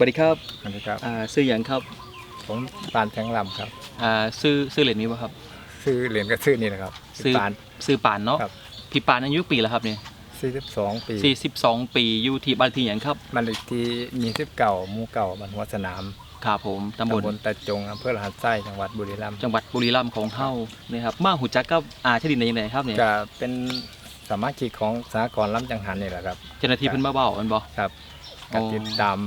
วัสดีครับสวัสดีครับอ่าซื้ออย่างครับผมปานแทงลำครับอ่าซื้อซื้อเหรียญนี้ป่ะครับซื้อเหรียญก็ซื้อนี่นะครับซื้อปานซื้อปานเนาะครับพี่ปานอายุปีแล้วครับเนี่ยสี่สิบสองปีสี่สิบสองปีอยู่ที่บ้านที่อย่างครับมันเลขที่มีสิบเก่าหมู่เก่าบ้านหัวสนามครับผมตำบลตะจงอำเภอละหัสไส้จังหวัดบุรีรัมย์จังหวัดบุรีรัมย์ของเฮานี่ครับมาหูจักกับอาชดินในยังไงครับเนี่ยก็เป็นสมาชิกของสหกรณ์ล้ำจังหันนี่แหละครับ เจ้าหน้าที่เพิ่นมาเบ้าอันบ่ครับอ๋ก็อติดตาม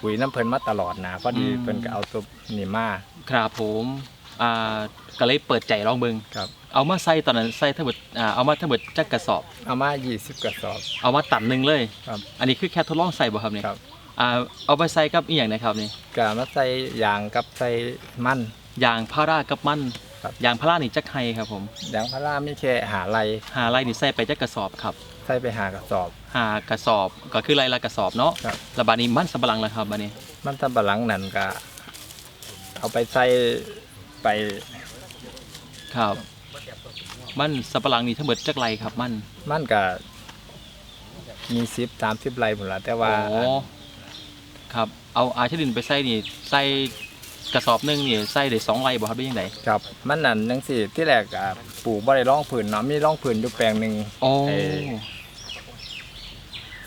ปุ๋ยน้ำเพลินมาตลอดนะพอดีอืม เพิ่นก็เอาตัวนี่มา ครับผมอ่าก็เลยเปิดใจลองเบิ่งครับ เอามาใส่ตอนนั้นใส่ทั้งหมดอ่าเอามาทั้งหมดจักกระสอบ เอามา 20 กระสอบ เอามาตันหนึงเลย ครับอันนี้คือแค่ทดลองใส่บ่ครับเนี่ยครับ อ่าเอาไปใส่กับอีหยังนะครับนี่ก็มาใส่ยางกับใส่มันยางพารากับมัน ครับยางพารานี่จักไห้ครับผมยางพารามีแค่หาไรหาไรนี่ใส่ไปจักกระสอบครับใส่ไปหากระสอบ หากระสอบก็คือไรละกระสอบเนาะครับแล้วบาดนี้มันสำปะหลังแล้วครับบาดนี้มันตำบะหลังนั่นก็เอาไปใส่ไปครับ มันสำปะหลังนี่ทั้งหมดจักไรครับมันมันก็มีสิบสามสิบไรหมดละแต่ว่า โอ้ครับเอาอาชดินไปใส่นี่ใส่ กระสอบหนึงนี่ใส่ได้สองไรบ่ครับเป็นยังไงครับมันนั่นจังสี่ที่แรกอะปลูกบ่ได้ร่องผืนเนาะมีร่องผืนอยู่แปลงหนึ่งโอ้เอ่อ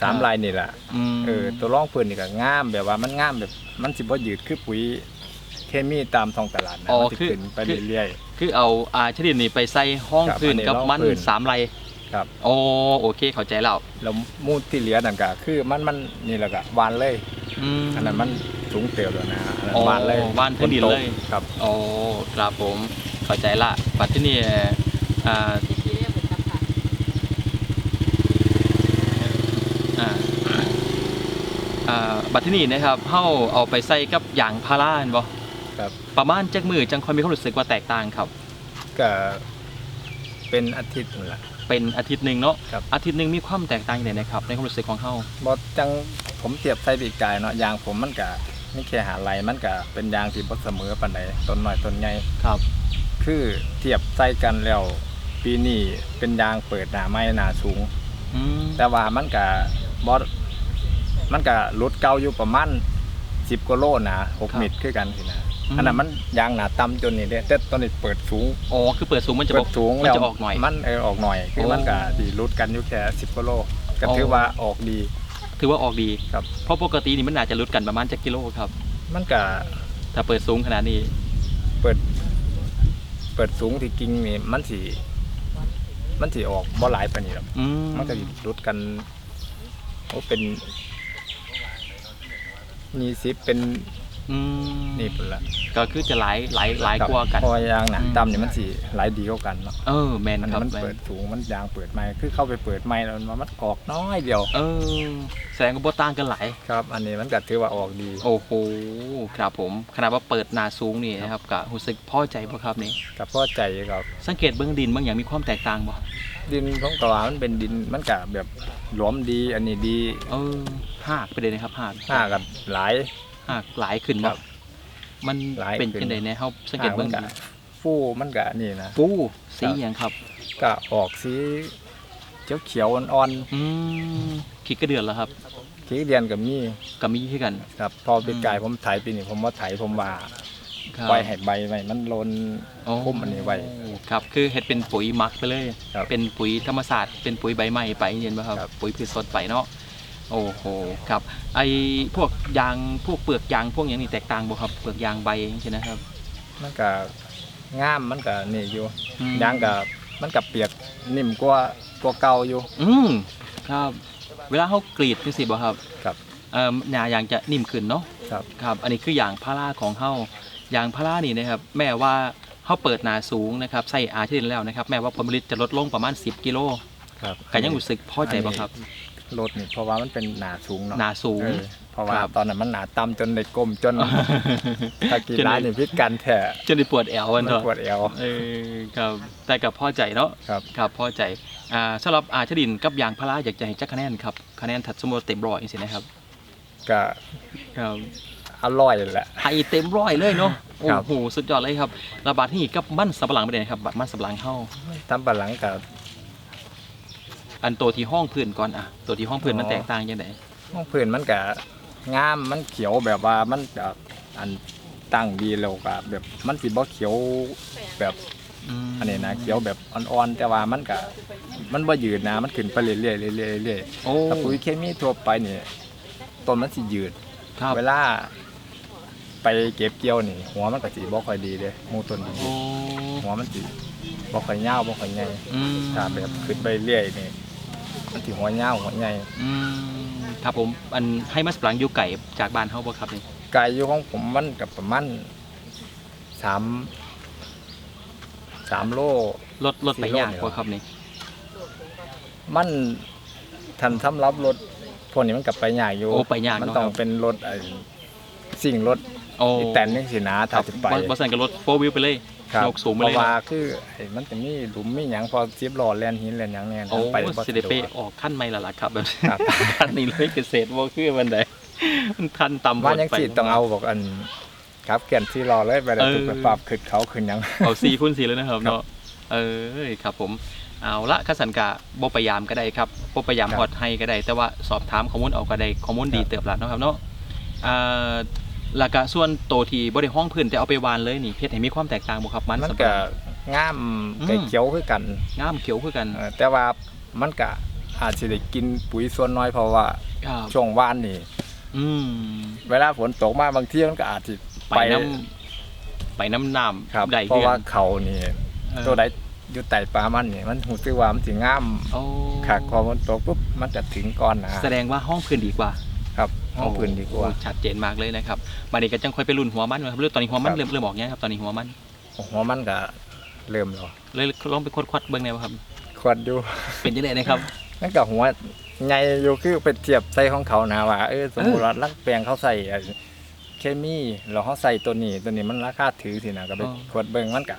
สามลายนี่แหละอืมเออตัวร่องผืนนี่ก็งามแบบว่ามันงามแบบ มันสิบ่ยืดคือปุ๋ยเคมีตามท้องตลาดนะอ๋อมันสิคือ ขึ้นไปคือเรื่อย คือเอาอาชดินนี่ไปใส่ห้องครับพื้นอันนี้กับร่องมันพื้นสามไรๆครับ โอ้โอเคเข้าใจแล้วแล้วมูดที่เหลือนั่นก็คือมันมันนี่แหละก็หวานเลย อืมอันนั้นมัน สูงเติบแล้วนะอันนั้นอ๋อหวานเลยหวานพื้นดินเลยครับ โอ้ครับผมเข้าใจละปัจจุบันนี่อ่าอ่าอ่าบัดที่นี่นะครับเฮาเอาไปใส่กับยางพาราเห็นบ่ครับ ประมาณจักมือจังค่อยมีความรู้สึกว่าแตกต่างครับ ก็เป็นอาทิตย์นั่นแหละ เป็นอาทิตย์หนึ่งเนาะครับ อาทิตย์หนึ่งมีความแตกต่างอย่างไรนะครับ ในความรู้สึกของเฮา บอจังผมเทียบไส้ปีกไก่เนาะยางผมมันก็ ไม่แค่หาไรมันก็เป็นยางที่บ่เสมอปานใดต้นน้อยต้นใหญ่ครับ คือเทียบใส่กันแล้วปีนี้เป็นยางเปิดหนาไม้หนาสูง อืมแต่ว่ามันก็บอมันก็ลดเก่าอยู่ประมาณ10กิโลนะ6เมตรคือกันสินะอันนั้นมันยางหนาต่ำจนนี่เด้แต่ตอนนี้เปิดสูงอ๋อคือเปิดสูงมันจะบเปิอกดสูงมันแล้วจะออกหน่อยมันเออออกหน่อย คือโอ้มันก็สิลดกันอยู่แค่10กิโลก็อ๋อถือว่าออกดี ถือว่าออกดีครับ เพราะปกตินี่มันอาจจะลดกันประมาณจักกิโลครับ มันก็ถ้าเปิดสูงขนาดนี้เปิด เปิดสูงที่กิ่งนี่มันสิมันสิออกบ่หลายปานนี้หรอกอืมมันก็สิลดกันโอ้เป็นมีสิบเป็น อืมนี่พุ่นละก็คือจะหลายหลายหลายกว่ากันเพราะยางหนาอืมต่ำนี่มันสิหลายดีกว่ากันเนาะเออแมนอันคนี้รับมันแมเปินดสูงมันยางเปิดใหม่คือเข้าไปเปิดใหม่แล้วมันมันออกน้อยเดียว เออแสดงว่าบ่ต่างกันหลาย ครับ อันนี้มันก็ถือว่าออกดีโอ้โหครับผมขนาดว่าเปิดหนาสูงนี่นะครับก็รู้สึกพอใจบ่ครับนี่กับพอใจครับสังเกตเบื้องดินบางอย่างมีความแตกต่างบ่ดินของกวามันเป็นดินมันก็แบบหลวมดี อันนี้ดีเออหากไปเลยนะครับหากห้ากับหลาย หากหลายขึ้นครับ่บมันหลายเป็นขึ้น จังได๋แน่เฮาสังเกตห้าเบื้มัองนดิก็นฟูมันก็นี่นะปูสีครับหยังครับก็ออกสีเขียวเขียวๆอ่อนอืมคิดกระเดือนแล้วครับๆขี้เดียนกับมีก็มีคือกันครับพอเป็นกายผมไถปีนี้ผมว่าไถผมว่าครับปล่อยให้ใบไว้มันโลนโอ้คุ้มอันนี้ไว้ครับคือเฮ็ดเป็นปุ๋ยหมักไปเลย ครับเป็นปุ๋ยธรรมศาสตร์เป็นปุ๋ยใบไม้ไปเห็นป่ะครับ ครับปุ๋ยพืชสดไปเนาะ โอ้โหครับไอพวกยางพวกเปลือกยางพวกอย่างนี้แตกต่างบ่ครับเปลือกยางใบใช่ไหมครับ มันก็งามมันก็นี่อยู่อืม ยางกับมันกับเปียกนิ่มกว่ากว่าเก่าอยู่ อืมครับ เวลาเขากรีดจังซี่บ่ครับครับเอ่อหน้ายางจะนิ่มขึ้นเนาะครับ ครับ อันนี้คือยางพาราของเฮายางพารานี่นะครับ แม้ว่าเฮาเปิดหนาสูงนะครับใส่อาชีพแล้วนะครับ แม้ว่าผลผลิตจะลดลงประมาณ 10 กิโลครับ ก็ยังรู้สึกพอใจบ่ครับ รถนี่เพราะว่ามันเป็นหนาสูงเนาะหนาสูง เออเพราะว่าครับ ตอนนั้นมันหนาต่ำจนในกลมจนถ้ากีฬานี่พิษกันแท้จนได้ปวดแอวมัมันนเถอะปวดเอวเออครับแต่กับพ่อใจเนาะครับครับพ่อใจอ่าสำหรับอาชดินกับยางพาราอยากจะให้จักคะแนนครับคะแนนถัดสมมติเต็มร้อยสินะครับก็ครับอร่อยแหละ ให้เต็มร้อยเลยเนาะโอ้ครับ โหสุดยอดเลยครับระบาดที่กับมันสำปะหลังไปเลยนะครับบัดมันสำปะหลังเข้า ทำบัลลังก์กับ อันตัวที่ห้องพื้นก่อนอะตัวที่ห้องพื้นมันอ๋อแตกต่างยังไงห้องพื้นมันก็งามมันเขียวแบบว่ามันจะอันตั้งดีแล้วก็แบบมันสิบ่เขียวแบบมอันนี้นะเขียวแบบอ่อนๆแต่ว่ามันก็มันบ่ยืดนะมันขึ้นไปเรื่อยๆเรื่อยๆเรื่อยโอ้ๆถ้าปุ๋ยเคมีทั่วไปนี่ต้นมันสิยืดครับเวลาไปเก็บเกี่ยวนี่ หัวมันก็สิบ่ค่อยดีเด้หมูต้นดีโอ้หัวมันสิบ่ค่อยยาวบ่ค่อยใหญ่อืมถ้าแบบขึ้นไปเรื่อยนี่ มันสิหัวยาวหัวใหญ่อืมครับผมอันให้มัสปรังอยู่ไก่จากบ้านเฮาบ่ครับนี่ไก่อยู่ของผมมันก็ประมาณสามสามโล รถรถไปสี่โลยากนี่บ่เหรอครับนี่มันทันสำหรับรถพวกนี้มันกับไปยากอยู่โอ้ไปยากมันเนาะต้องครับเป็นรถไอ้สิ่งรถโอ้อีแตนนี่สินะคถ้ารับจะไปบ่บ่สั่นกับรถ4 wheel ไปเลยครับ ยกสูงไปเพเลยราะว่าคือไอ้มันจะมีหลุมมีหยังพอซิบล้อแล่นหินแล่นหยังเนี่ยนะโอ้ไปบ่สิได้ไปสะดวกออกขั้นใหม่และล่ะครับแบบครับขั้นนี้เลยเกษตรบ่คือมันใดมันขั้นต่ำว่ายังไปสิต้องเอาบอกอันครับเกียนที่รอเลยไปแล้วเออถูกไปปรับขึ้นเขาขึ้นหยังเอา4คูณ4เลยนะครับเนาะเออครับผมเอาละคัสันกะบ่พยายามก็ได้ครับบ่พยายามครับฮอดให้ก็ได้ แต่ว่าสอบถามข้อมูลเอาก็ได้ข้อมูลดีครับเติบละเนาะครับเนาะอ่า แล้วก็ส่วนโตวที่บ่ได้ห้องพื้นแต่เอาไปวานเลยนี่เฮ็ดให้มีความแตกต่างบ่ครับมันมันสำหก็รับงามอืมไก่เขียวคือกันงามเขียวคือกันเออแต่ว่ามันก็อาจสิได้กินปุ๋ยส่วนน้อยเพราะว่าครับช่วงว่านนี่ อืมเวลาฝนตกมาบางทีมันก็อาจสิไปน้ำไปน้ำน้ำครับได้เพราะเดือนว่าเขานี่เออตัวใดอยู่ใต้ปลามันนี่มันหูซึกว่ามันสิงามโอ้คักพอฝนตกปุ๊บมันจะถึงก่อนนะแสดงว่าห้องพื้นดีกว่า ครับห้องพื้นดีกว่าโอ้ชัดเจนมากเลยนะครับบัดนี้ก็จังค่อยไปรุ่นหัวมันนะครับเรื่องตอนนี้หัวมันครับ เริ่มเริ่มออกยังครับตอนนี้หัวมันหัวมันก็เริ่มแล้วเลยลองไปคดควัดเบิ่งแนวครับ ควรอยู่ เป็นยังไงนะครับ นั่นก็หัวใหญ่อยู่คือไปเทียบใส่ของเขานะว่าเออสมมุติว่าลักแปลงเขาใส่ไอ้เคมีแล้วเขาใส่ตัวนี้ตัวนี้มันราคาถือสินะก็ไปอ๋อ ขวดเบิ่งมันก็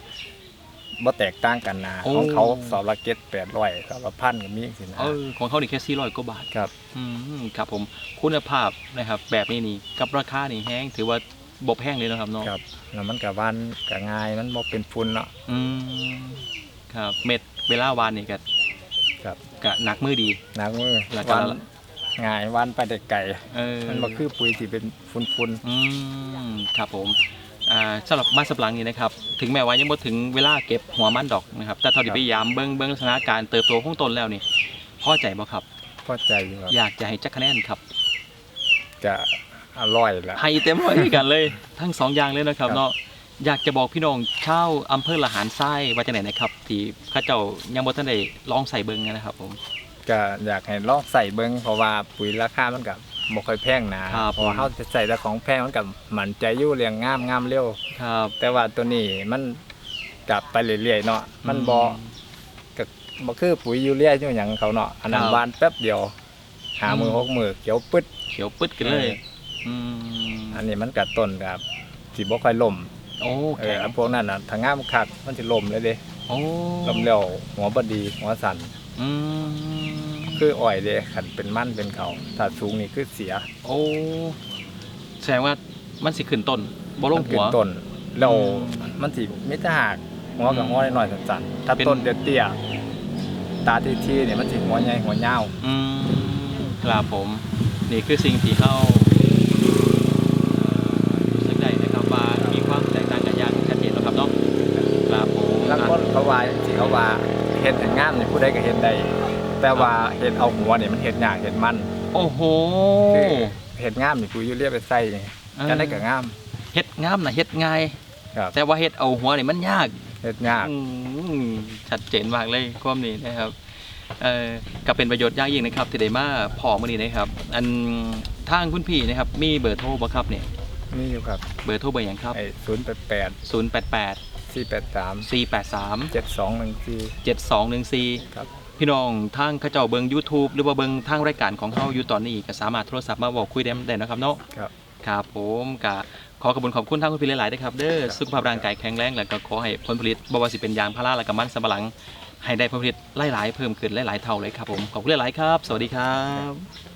บ่แตกต่างกันนะโอ้ ของเขาสอบละเก็ด800สอบละพันก็มีสินะ เออของเขานี่แค่ 400 กว่าบาทครับ อืมครับผมคุณภาพนะครับแบบนี้นี่กับราคานี่แห้งถือว่าบบแห้งเลยนะครับเนาะครับแล้วมันก็วานก็ง่ายมันบ่เป็นฝุ่นเนาะ อืมครับเม็ดเวลาวานนี่ก็ครับ ก็หนักมือดี หนักมือแล้วก็วานง่ายวานไปได้ไกลเออมันบ่คือปุ๋ยที่เป็นฝุ่นอืมครับผมอ่า สำหรับมันสำปะหลังนี่นะครับถึงแม้ว่ายังบ่ถึงเวลาเก็บหัวมันดอกนะครับแต่เท่าที่พยายามเบิ่งเบิ่งลักษณะการเติบโตของต้นแล้วนี่พอใจบ่ครับๆพอใจอยู่ครับอยากจะให้จักคะแนนครับ จะอร่อยละให้เต็มร้อยด้วยกันเลย ทั้งสองอย่างเลยนะครับครับเนาะอยากจะบอกพี่น้องชาวอำเภอละหารทรายว่าจังไหนนะครับ ที่เข้าเจ้ายังบ่ทันได้ลองใส่เบิ่งนะครับผมก็อยากให้ลองใส่เบิ่งเพราะว่าปุ๋ยราคามันก็บ่ ค่อยแพงนะครับเพราะว่าเฮาจะใส่แต่ของแพงมันก็มั่นใจอยู่เรียงงามงามเร็ว ครับ แต่ว่าตัวนี้มันกลับไปเรื่อยๆเนาะมันบ่ก็บ่คือปุ๋ยยูเรียอยู่หยังเขาเนาะอันนั้นครับหวานแป๊บเดียวหามือหกมือเขียวปึ๊ด เขียวปึ๊ดกันเลยเอออืมอันนี้มันก็ต้นกับสิบ่ค่อยล่มโอ้เอแข็องอันพวกนั้นน่ะถ้างามคักมันสิล่มเลยเด้โอ้ล่มเร็วหัวบ่ดีหัวสั่นอืม คืออ้อยเด้คันเป็นมันเป็นเขาถ้าสูงนี่คือเสียโอ้แสดงว่ามันสิขึ้นต้นบ่ลงมันหัขึ้วนต้นแล้วอืมมันสิมิตรหักหัวกับอืมหัวน้อยๆสั่นๆถ้าเป็นต้นเตี้ยๆตาทีๆเนี่ยมันสิหัวใหญ่หัวยาวอืมครับผม นี่คือสิ่งที่เขารู้สึกได้นะครับว่ามีความแตกต่างกันอย่างชัดเจนแล้วครับเนาะครับผมแล้วคนเขาว่าสิเขาว่าเฮ็ดให้งามนี่ผู้ใดก็เฮ็ดได้ แต่ว่าเฮ็ดเอาหัวนี่มันเฮ็ดยากเฮ็ดมันโอ้โหคือเฮ็ดงามนี่กูอยู่เรียกไปใส่นี่จังได๋ก็งามเฮ็ดงามนะเฮ็ดง่ายครับแต่ว่าเฮ็ดเอาหัวนี่มันยากเฮ็ดยากอืมชัดเจนมากเลยความนี้นะครับเอ่อก็เป็นประโยชน์อย่างยิ่งนะครับที่ได้มาพอมื้อนี้นะครับ อันทางคุณพี่นะครับ มีเบอร์โทรบ่ครับเนี่ยมีอยู่ครับเบอร์โทรเบอร์หยังครับไอ้088 088 483 483 7214 7214ครับ พี่น้องทางเขาเจ้าเบิง YouTube หรือว่าเบิงทางรายการของเฮาอยู่ตอนนี้ก็สามารถโทรศัพท์มาบอกคุยได้ได้นะครับเนาะครับ ครับผมก็ขอขอบคุณขอบคุณทางคุณพี่หลายๆนะครับเด้อครับสุขภาพร่างกายแข็งแรงแล้วก็ขอให้ผลผลิตบ่ว่าสิเป็นยางพาราและก็มันสำปะหลัง ให้ได้ผลผลิตหลายๆเพิ่มขึ้นหลายๆเท่าเลยครับผมขอบคุณหลายๆครับ สวัสดีครับ